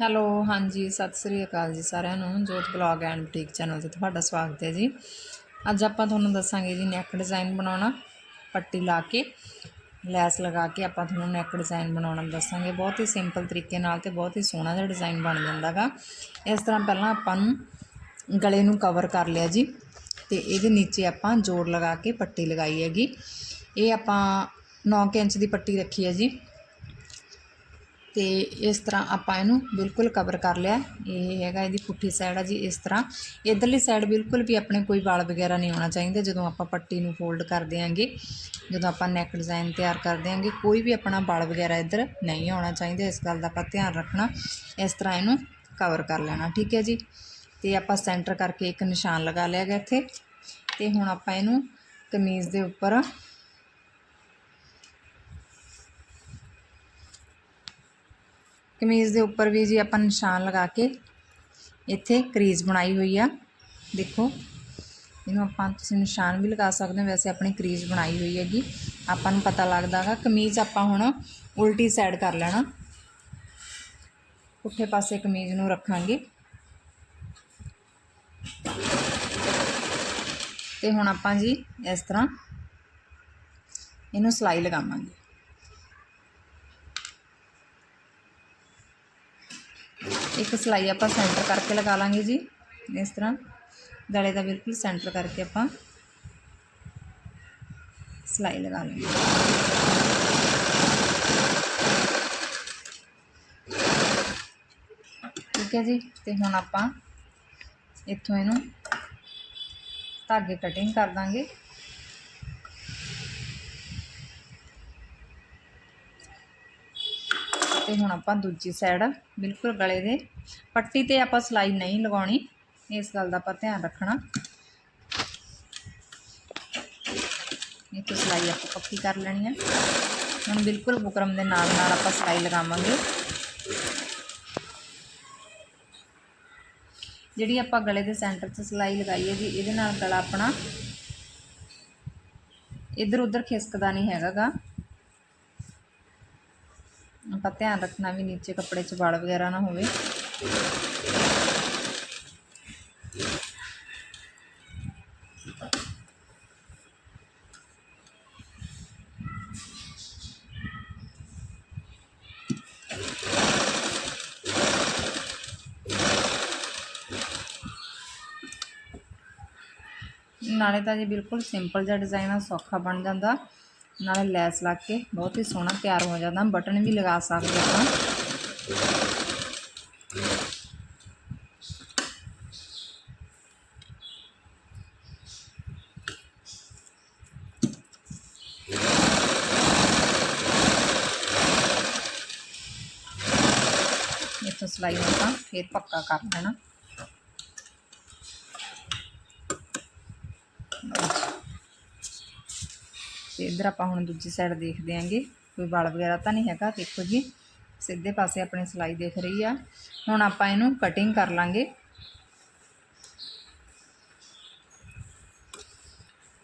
Hello, ਹਾਂਜੀ, ਸਤਿ ਸ੍ਰੀ ਅਕਾਲ ਜੀ ਸਾਰਿਆਂ ਨੂੰ। ਜੋਤ ਬਲੌਗ ਐਂਡ ਬੁਟੀਕ ਚੈਨਲ ਤੇ ਤੁਹਾਡਾ ਸਵਾਗਤ ਹੈ ਜੀ। ਅੱਜ ਆਪਾਂ ਤੁਹਾਨੂੰ ਦੱਸਾਂਗੇ ਜੀ ਨੈਕ ਡਿਜ਼ਾਈਨ ਬਣਾਉਣਾ, ਪੱਟੀ ਲਾ ਕੇ, ਲੈਸ ਲਗਾ ਕੇ ਆਪਾਂ ਤੁਹਾਨੂੰ ਨੈਕ ਡਿਜ਼ਾਈਨ ਬਣਾਉਣਾ ਦੱਸਾਂਗੇ। ਬਹੁਤ ਹੀ ਸਿੰਪਲ ਤਰੀਕੇ ਨਾਲ ਤੇ ਬਹੁਤ ਹੀ ਸੋਹਣਾ ਜਿਹਾ ਡਿਜ਼ਾਈਨ ਬਣ ਜਾਂਦਾਗਾ ਇਸ ਤਰ੍ਹਾਂ ਪਹਿਲਾਂ ਆਪਾਂ ਨੂੰ ਗਲੇ ਨੂੰ ਕਵਰ ਕਰ ਲਿਆ ਜੀ ਤੇ ਇਹਦੇ ਨੀਚੇ ਆਪਾਂ ਜੋੜ ਲਗਾ ਕੇ ਪੱਟੀ ਲਗਾਈ ਹੈਗੀ। ਇਹ ਆਪਾਂ 9 ਇੰਚ ਦੀ ਪੱਟੀ ਰੱਖੀ ਹੈ ਜੀ। ਤੇ ਇਸ ਤਰ੍ਹਾਂ ਆਪਾਂ ਇਹਨੂੰ ਬਿਲਕੁਲ ਕਵਰ ਕਰ ਲਿਆ। ਇਹ ਹੈਗਾ ਇਹਦੀ ਪੁੱਠੀ ਸਾਈਡ ਆ ਜੀ, ਇਸ ਤਰ੍ਹਾਂ। ਇਧਰਲੀ ਸਾਈਡ ਬਿਲਕੁਲ ਵੀ ਆਪਣੇ ਕੋਈ ਵਾਲ ਵਗੈਰਾ ਨਹੀਂ ਆਉਣਾ ਚਾਹੀਦਾ, ਜਦੋਂ ਆਪਾਂ ਪੱਟੀ ਨੂੰ ਫੋਲਡ ਕਰ ਦਿਆਂਗੇ ਜਦੋਂ ਆਪਾਂ ਨੈਕ ਡਿਜ਼ਾਈਨ ਤਿਆਰ ਕਰ ਦਿਆਂਗੇ ਕੋਈ ਵੀ ਆਪਣਾ ਵਾਲ ਵਗੈਰਾ ਇੱਧਰ ਨਹੀਂ ਆਉਣਾ ਚਾਹੀਦਾ। ਇਸ ਗੱਲ ਦਾ ਆਪਾਂ ਧਿਆਨ ਰੱਖਣਾ, ਇਸ ਤਰ੍ਹਾਂ ਇਹਨੂੰ ਕਵਰ ਕਰ ਲੈਣਾ, ਠੀਕ ਹੈ ਜੀ? ਤੇ ਆਪਾਂ ਸੈਂਟਰ ਕਰਕੇ ਇੱਕ ਨਿਸ਼ਾਨ ਲਗਾ ਲਿਆ ਗਿਆ ਇੱਥੇ। ਤੇ ਹੁਣ ਆਪਾਂ ਇਹਨੂੰ ਕਮੀਜ਼ ਦੇ ਉੱਪਰ ਕਮੀਜ਼ ਦੇ ਉੱਪਰ ਵੀ ਜੀ ਆਪਾਂ ਨਿਸ਼ਾਨ ਲਗਾ ਕੇ ਇੱਥੇ ਕਰੀਜ਼ ਬਣਾਈ ਹੋਈ ਆ। ਦੇਖੋ, ਇਹਨੂੰ ਆਪਾਂ ਤੁਸੀਂ ਨਿਸ਼ਾਨ ਵੀ ਲਗਾ ਸਕਦੇ ਹੋ, ਵੈਸੇ ਆਪਣੀ ਕਰੀਜ਼ ਬਣਾਈ ਹੋਈ ਹੈਗੀ। ਆਪਾਂ ਨੂੰ ਪਤਾ ਲੱਗਦਾਗਾ ਕਮੀਜ਼ ਆਪਾਂ ਹੁਣ ਉਲਟੀ ਸਾਈਡ ਕਰ ਲੈਣਾ। ਪੁੱਠੇ ਪਾਸੇ ਕਮੀਜ਼ ਨੂੰ ਰੱਖਾਂਗੇ। ਤੇ ਹੁਣ ਆਪਾਂ ਜੀ ਇਸ ਤਰ੍ਹਾਂ ਇਹਨੂੰ ਸਲਾਈ ਲਗਾਵਾਂਗੇ। ਇੱਕ ਸਲਾਈ ਆਪਾਂ ਸੈਂਟਰ ਕਰਕੇ ਲਗਾ ਲਾਂਗੇ ਜੀ, ਇਸ ਤਰ੍ਹਾਂ। ਗਲੇ ਦਾ ਬਿਲਕੁਲ ਸੈਂਟਰ ਕਰਕੇ ਆਪਾਂ ਸਲਾਈ ਲਗਾ ਲਾਂਗੇ। ਠੀਕ ਹੈ ਜੀ, ਤੇ ਹੁਣ ਆਪਾਂ ਇੱਥੋਂ ਇਹਨੂੰ ਧਾਗੇ ਕਟਿੰਗ ਕਰ ਦਾਂਗੇ। ਤੇ ਹੁਣ ਆਪਾਂ ਦੂਜੀ ਸਾਈਡ ਬਿਲਕੁਲ ਗਲੇ ਦੇ ਪੱਟੀ ਤੇ ਆਪਾਂ ਸਲਾਈ ਨਹੀਂ ਲਗਾਉਣੀ, ਇਸ ਗੱਲ ਦਾ ਆਪਾਂ ਧਿਆਨ ਰੱਖਣਾ। ਇਹ ਤੋਂ ਸਲਾਈ ਆਪਾਂ ਪੱਕੀ ਕਰ ਲੈਣੀ ਹੈ ਹੁਣ ਬਿਲਕੁਲ ਬੁਕਰਮ ਦੇ ਨਾਲ ਨਾਲ ਆਪਾਂ ਸਲਾਈ ਲਗਾਵਾਂਗੇ। ਜਿਹੜੀ ਆਪਾਂ ਗਲੇ ਦੇ ਸੈਂਟਰ 'ਚ ਸਲਾਈ ਲਗਾਈ ਹੈ ਜੀ ਇਹਦੇ ਨਾਲ ਗਲਾ ਆਪਣਾ ਇੱਧਰ ਉੱਧਰ ਖਿਸਕਦਾ ਨਹੀਂ ਹੈਗਾਗਾ। ਆਪਾਂ ਧਿਆਨ ਰੱਖਣਾ ਵੀ ਨੀਚੇ ਕੱਪੜੇ 'ਚ ਵਾਲ ਵਗੈਰਾ ਨਾ ਹੋਵੇ। ਨਾਲੇ ਤਾਂ ਜੀ ਬਿਲਕੁਲ ਸਿੰਪਲ ਜਿਹਾ ਡਿਜ਼ਾਈਨ ਆ, ਸੌਖਾ ਬਣ ਜਾਂਦਾ। ਨਾਲੇ ਲੈਸ ਲਾ ਕੇ ਬਹੁਤ ਹੀ ਸੋਹਣਾ ਤਿਆਰ ਹੋ ਜਾਂਦਾ ਬਟਨ ਵੀ ਲਗਾ ਸਕਦੇ ਆਪਾਂ ਇੱਥੋਂ ਸਲਾਈ ਨੂੰ ਆਪਾਂ ਫੇਰ ਪੱਕਾ ਕਰ ਲੈਣਾ ਤੇ ਇਧਰ ਆਪਾਂ ਹੁਣ ਦੂਜੀ ਸਾਈਡ ਦੇਖਦੇ ਆਂਗੇ। ਕੋਈ ਵਾਲ ਵਗੈਰਾ ਤਾਂ ਨਹੀਂ ਹੈਗਾ, ਦੇਖੋ ਜੀ। ਸਿੱਧੇ ਪਾਸੇ ਆਪਣੀ ਸਲਾਈ ਦੇਖ ਰਹੀ ਆ। ਹੁਣ ਆਪਾਂ ਇਹਨੂੰ ਕਟਿੰਗ ਕਰ ਲਾਂਗੇ।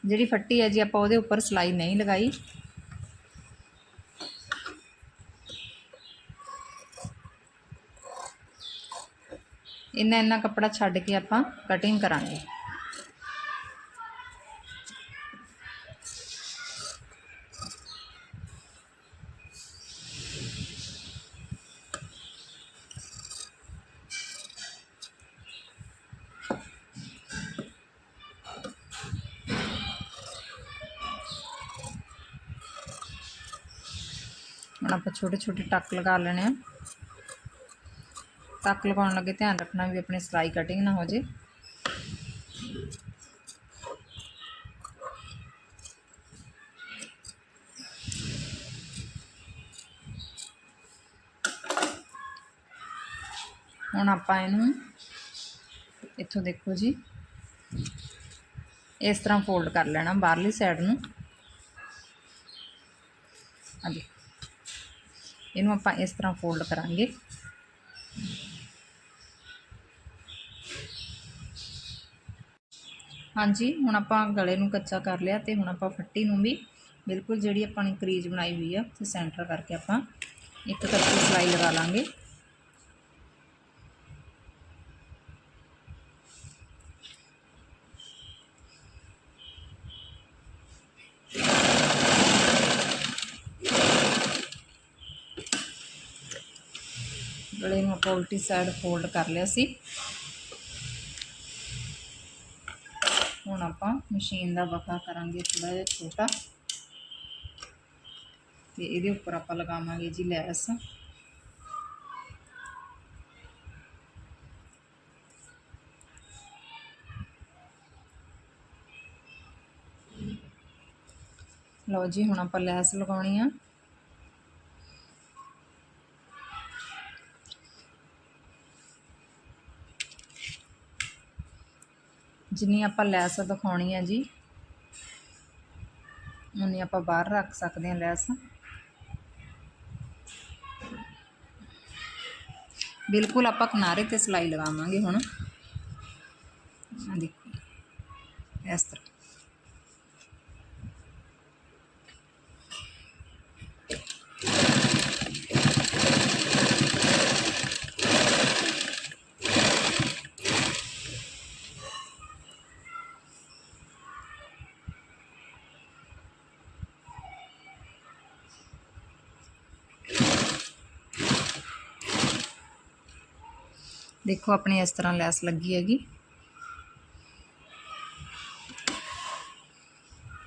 ਜਿਹੜੀ ਫੱਟੀ ਹੈ ਜੀ, ਆਪਾਂ ਉਹਦੇ ਉੱਪਰ ਸਲਾਈ ਨਹੀਂ ਲਗਾਈ। ਇੰਨਾ ਇੰਨਾ ਕੱਪੜਾ ਛੱਡ ਕੇ ਆਪਾਂ ਕਟਿੰਗ ਕਰਾਂਗੇ। ਹੁਣ ਆਪਾਂ ਛੋਟੇ ਛੋਟੇ ਟੱਕ ਲਗਾ ਲੈਣੇ ਆ ਟੱਕ ਲਗਾਉਣ ਲੱਗੇ ਧਿਆਨ ਰੱਖਣਾ ਵੀ ਆਪਣੀ ਸਲਾਈ ਕਟਿੰਗ ਨਾ ਹੋ ਜੇ ਹੁਣ ਆਪਾਂ ਇਹਨੂੰ ਇੱਥੋਂ ਦੇਖੋ ਜੀ ਇਸ ਤਰ੍ਹਾਂ ਫੋਲਡ ਕਰ ਲੈਣਾ ਬਾਹਰਲੀ ਸਾਈਡ ਨੂੰ ਆ ਦੇਖੋ ਇਹਨੂੰ ਆਪਾਂ ਇਸ ਤਰ੍ਹਾਂ ਫੋਲਡ ਕਰਾਂਗੇ। ਹਾਂਜੀ, ਹੁਣ ਆਪਾਂ ਗਲੇ ਨੂੰ ਕੱਚਾ ਕਰ ਲਿਆ ਤੇ ਹੁਣ ਆਪਾਂ ਫੱਟੀ ਨੂੰ ਵੀ ਬਿਲਕੁਲ ਜਿਹੜੀ ਆਪਾਂ ਨੇ ਕਰੀਜ਼ ਬਣਾਈ ਹੋਈ ਆ, ਤੇ ਸੈਂਟਰ ਕਰਕੇ ਆਪਾਂ ਇੱਕ ਕੱਚੀ ਸਲਾਈ ਲਗਾ ਲਾਂਗੇ ਗਲੇ ਨੂੰ ਆਪਾਂ ਉਲਟੀ ਸਾਈਡ ਫੋਲਡ ਕਰ ਲਿਆ ਸੀ। ਹੁਣ ਆਪਾਂ ਮਸ਼ੀਨ ਦਾ ਵਖਾ ਕਰਾਂਗੇ ਥੋੜਾ ਜਿਹਾ ਛੋਟਾ। ਤੇ ਇਹਦੇ ਉੱਪਰ ਆਪਾਂ ਲਗਾਵਾਂਗੇ ਜੀ ਲੈਸ। ਲਓ ਜੀ, ਹੁਣ ਆਪਾਂ ਲੈਸ ਲਗਾਉਣੀ ਆ। ਜਿੰਨੀ ਆਪਾਂ ਲੈਸ ਦਿਖਾਉਣੀ ਆ ਜੀ, ਉਨੀ ਆਪਾਂ ਬਾਹਰ ਰੱਖ ਸਕਦੇ ਹਾਂ ਲੈਸ। ਬਿਲਕੁਲ ਆਪਾਂ ਕਿਨਾਰੇ ਤੇ ਸਲਾਈ ਲਗਾਵਾਂਗੇ ਹੁਣ। ਆ ਦੇਖੋ, ਇਸ ਤਰ੍ਹਾਂ। ਦੇਖੋ ਆਪਣੀ ਇਸ ਤਰ੍ਹਾਂ ਲੈਸ ਲੱਗੀ ਹੈਗੀ।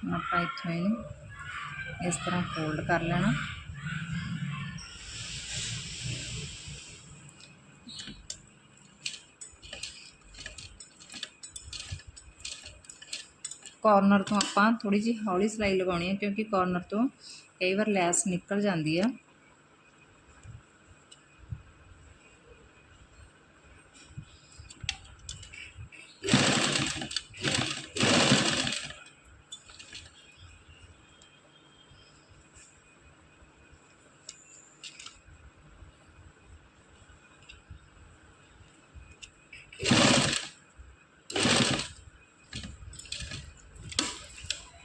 ਹੁਣ ਆਪਾਂ ਇੱਥੋਂ ਇਹਨੂੰ ਇਸ ਤਰ੍ਹਾਂ ਫੋਲਡ ਕਰ ਲੈਣਾ। ਕਾਰਨਰ ਤੋਂ ਆਪਾਂ ਥੋੜੀ ਜਿਹੀ ਹੌਲੀ ਸਲਾਈ ਲਗਾਉਣੀ ਹੈ ਕਿਉਂਕਿ ਕਾਰਨਰ ਤੋਂ ਕਈ ਵਾਰ ਲੈਸ ਨਿਕਲ ਜਾਂਦੀ ਆ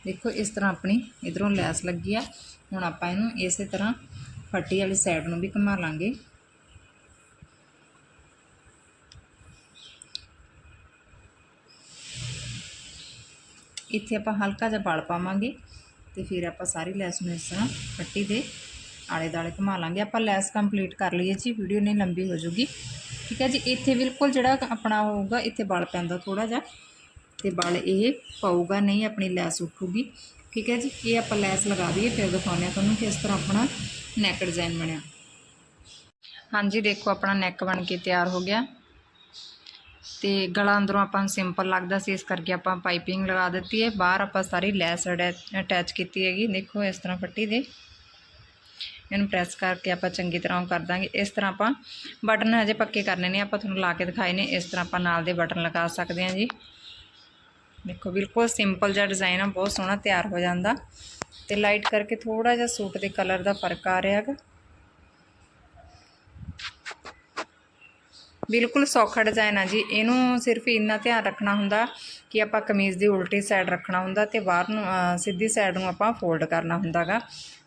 ਦੇਖੋ, ਇਸ ਤਰ੍ਹਾਂ ਆਪਣੀ ਇਧਰੋਂ ਲੈਸ ਲੱਗੀ ਆ। ਹੁਣ ਆਪਾਂ ਇਹਨੂੰ ਇਸੇ ਤਰ੍ਹਾਂ ਫੱਟੀ ਵਾਲੀ ਸਾਈਡ ਨੂੰ ਵੀ ਘੁਮਾ ਲਾਂਗੇ। ਇੱਥੇ ਆਪਾਂ ਹਲਕਾ ਜਿਹਾ ਬਲ ਪਾਵਾਂਗੇ ਤੇ ਫਿਰ ਆਪਾਂ ਸਾਰੀ ਲੈਸ ਨੂੰ ਇਸ ਤਰ੍ਹਾਂ ਫੱਟੀ ਦੇ ਆਲੇ ਦਾਲੇ ਘੁਮਾ ਲਾਂਗੇ। ਆਪਾਂ ਲੈਸ ਕੰਪਲੀਟ ਕਰ ਲਈਏ ਜੀ, ਵੀਡੀਓ ਨਹੀਂ ਲੰਬੀ ਹੋ ਜੂਗੀ। ਠੀਕ ਹੈ ਜੀ, ਇੱਥੇ ਬਿਲਕੁਲ ਜਿਹੜਾ ਆਪਣਾ ਹੋਊਗਾ, ਇੱਥੇ ਬਲ ਪੈਂਦਾ ਥੋੜਾ ਜਿਹਾ। ਤੇ ਬਲ ਇਹ ਪਊਗਾ, ਨਹੀਂ ਆਪਣੀ ਲੈਸ ਉੱਠੂਗੀ। ਠੀਕ ਹੈ ਜੀ? ਇਹ ਆਪਾਂ ਲੈਸ ਲਗਾ ਦਈਏ, ਫਿਰ ਦਿਖਾਉਂਦੇ ਹਾਂ ਤੁਹਾਨੂੰ ਕਿਸ ਤਰ੍ਹਾਂ ਆਪਣਾ ਨੈਕ ਡਿਜ਼ਾਈਨ ਬਣਿਆ। ਹਾਂਜੀ, ਦੇਖੋ ਆਪਣਾ ਨੈਕ ਬਣ ਕੇ ਤਿਆਰ ਹੋ ਗਿਆ। ਤੇ ਗਲਾ ਅੰਦਰੋਂ ਆਪਾਂ ਨੂੰ ਸਿੰਪਲ ਲੱਗਦਾ ਸੀ, ਇਸ ਕਰਕੇ ਆਪਾਂ ਪਾਈਪਿੰਗ ਲਗਾ ਦਿੱਤੀ ਹੈ। ਬਾਹਰ ਆਪਾਂ ਸਾਰੀ ਲੈਸ ਅਟੈਚ ਕੀਤੀ ਹੈਗੀ। ਦੇਖੋ, ਇਸ ਤਰ੍ਹਾਂ ਫੱਟੀ ਦੇ। ਇਹਨੂੰ ਪ੍ਰੈਸ ਕਰਕੇ ਆਪਾਂ ਚੰਗੀ ਤਰ੍ਹਾਂ ਉਹ ਕਰ ਦਾਂਗੇ। ਇਸ ਤਰ੍ਹਾਂ ਆਪਾਂ ਬਟਨ ਹਜੇ ਪੱਕੇ ਕਰਨੇ ਨੇ, ਆਪਾਂ ਤੁਹਾਨੂੰ ਲਾ ਕੇ ਦਿਖਾਏ ਨੇ। ਇਸ ਤਰ੍ਹਾਂ ਆਪਾਂ ਨਾਲ ਦੇ ਬਟਨ ਲਗਾ ਸਕਦੇ ਹਾਂ ਜੀ। ਦੇਖੋ, ਬਿਲਕੁਲ ਸਿੰਪਲ ਜਿਹਾ ਡਿਜ਼ਾਈਨ ਆ, ਬਹੁਤ ਸੋਹਣਾ ਤਿਆਰ ਹੋ ਜਾਂਦਾ। ਤੇ ਲਾਈਟ ਕਰਕੇ ਥੋੜਾ ਜਿਹਾ ਸੂਟ ਦੇ ਕਲਰ ਦਾ ਫ਼ਰਕ ਆ ਰਿਹਾ ਹੈਗਾ। ਬਿਲਕੁਲ ਸੌਖਾ ਡਿਜ਼ਾਈਨ ਆ ਜੀ। ਇਹਨੂੰ ਸਿਰਫ ਇੰਨਾ ਧਿਆਨ ਰੱਖਣਾ ਹੁੰਦਾ ਕਿ ਆਪਾਂ ਕਮੀਜ਼ ਦੀ ਉਲਟੀ ਸਾਈਡ ਰੱਖਣਾ ਹੁੰਦਾ ਤੇ ਬਾਹਰ ਨੂੰ ਸਿੱਧੀ ਸਾਈਡ ਨੂੰ ਆਪਾਂ ਫੋਲਡ ਕਰਨਾ ਹੁੰਦਾਗਾ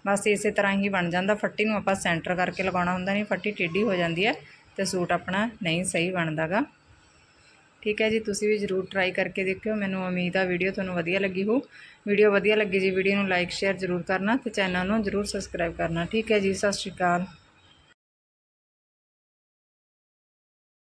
ਬਸ ਇਸੇ ਤਰ੍ਹਾਂ ਹੀ ਬਣ ਜਾਂਦਾ। ਫੱਟੀ ਨੂੰ ਆਪਾਂ ਸੈਂਟਰ ਕਰਕੇ ਲਗਾਉਣਾ ਹੁੰਦਾ ਨਹੀਂ ਫੱਟੀ ਟੇਢੀ ਹੋ ਜਾਂਦੀ ਹੈ ਤੇ ਸੂਟ ਆਪਣਾ ਨਹੀਂ ਸਹੀ ਬਣਦਾਗਾ ਠੀਕ ਹੈ ਜੀ, ਤੁਸੀਂ ਵੀ ਜਰੂਰ ਟਰਾਈ ਕਰਕੇ ਦੇਖਿਓ। ਮੈਨੂੰ ਉਮੀਦ ਆ ਵੀਡੀਓ ਤੁਹਾਨੂੰ ਵਧੀਆ ਲੱਗੀ ਹੋ ਵੀਡੀਓ ਵਧੀਆ ਲੱਗੀ ਜੀ ਵੀਡੀਓ ਨੂੰ ਲਾਈਕ ਸ਼ੇਅਰ ਜਰੂਰ ਕਰਨਾ ਤੇ ਚੈਨਲ ਨੂੰ ਜਰੂਰ ਸਬਸਕ੍ਰਾਈਬ ਕਰਨਾ। ਠੀਕ ਹੈ ਜੀ, ਸਤਿ ਸ਼੍ਰੀ ਅਕਾਲ।